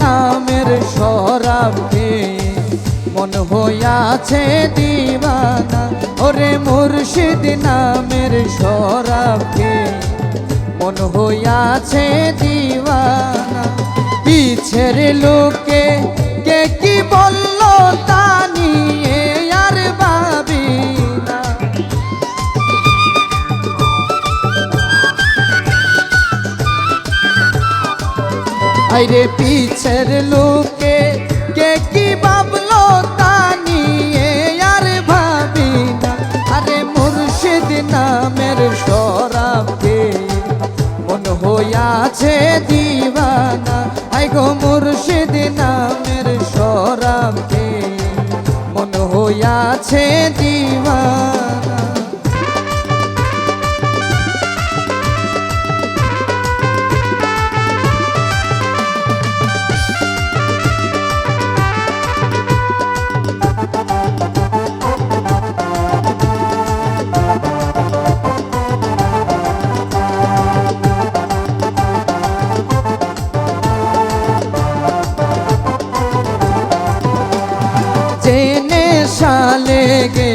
নামের সরাবে মন হইয়াছে দিবানা ওরে মুর্শিদ নামের সরাবে মন হইয়াছে দিবানা পিছের লোকে আইরে পিছের লোকে, কে কি ভাবলো তা নিয়ে আর ভাবি না। আরে মুর্শিদ নামের শরাবকে মন হইয়াছে দিবানা। আই গো মুর্শিদ নামের শরাবকে মন হইয়াছে দিবানা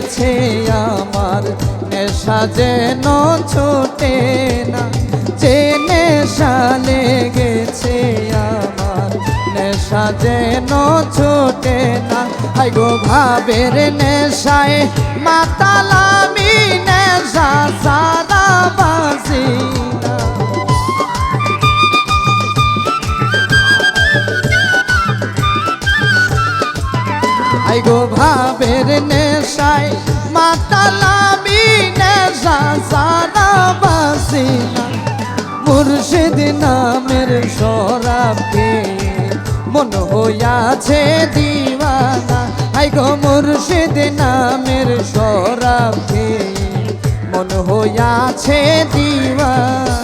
লেগেছে আমার নেশা যেন ছোটে না। যে নেশা লেগেছে আমার, নেশা যেন ছোটে না। আই গো ভাবের নেশায় মাতালামি নেশা সারা বাসি আই গো নেশায় মাতালামি নেশা সারা বাসিনা মুর্শিদ নামের সরাবে মন হইয়াছে দিওয়ানা। আই গো মুর্শিদ নামের সরাবে মন হইয়াছে দিওয়ানা।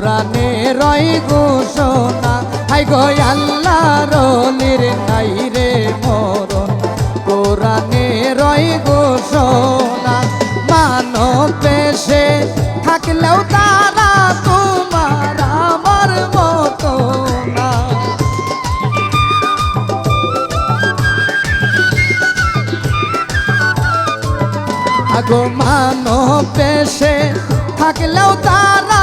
কোরআনে রই ঘোষণা। হাই গো আল্লাহ রলির নাই রে মরণ। কোরআনে রই ঘোষণা, মানব পেশে থাকলেও তারা তোমার আমার মতো না। আগো মানো পেশে থাকলেও তারা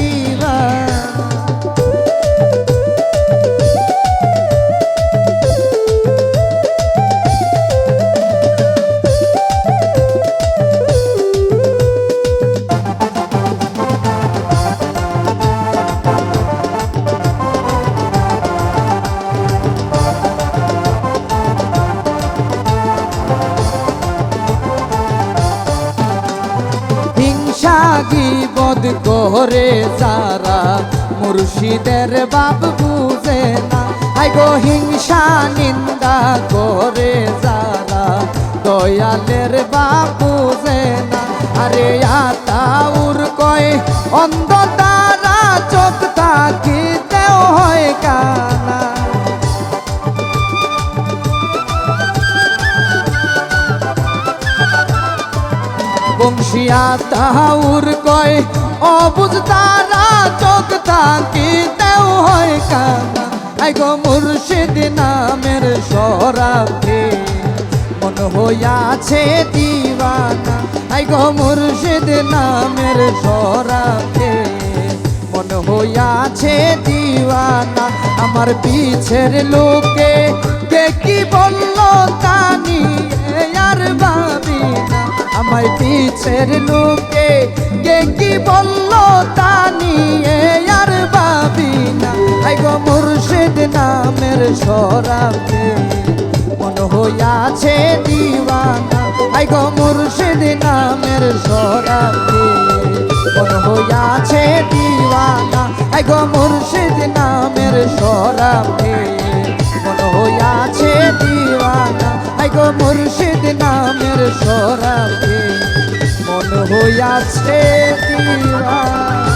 গিবদ সারা মুর্শিদের বাপ বুঝে না। আই গো হিংসা নিন্দা করে যারা দয়ালের বাপ বুঝে না। আরে আতাউর কয়, অন্ধ তারা চোখ তাকিতেও হয় কানা বংশিয়া তাহাউর কয়, অবুজ তারা চোখ থাকিতেও হয় কানা। আই গো মুর্শিদ নামের সরাবে মন হইয়াছে দিওয়ানা। আই গো মুর্শিদ নামের সরাবে মন হইয়াছে দিওয়ানা। আমার পিছের লোকে কে কি বলল পিছের লোকে কে কি বলল তা নিয়ে আর ভাবি না। হাই গো মুর্শিদ নামের সরাবে মন হইয়াছে দিওয়ানা। হাই গো মুর্শিদ নামের সরাবে মন হইয়াছে দিওয়ানা। হাই গো মুর্শিদ নামের সরাবে মন হইয়াছে দিওয়ানা। হাই গো মুর্শিদ নাম সরাবে মন হইয়াছে দিওয়ানা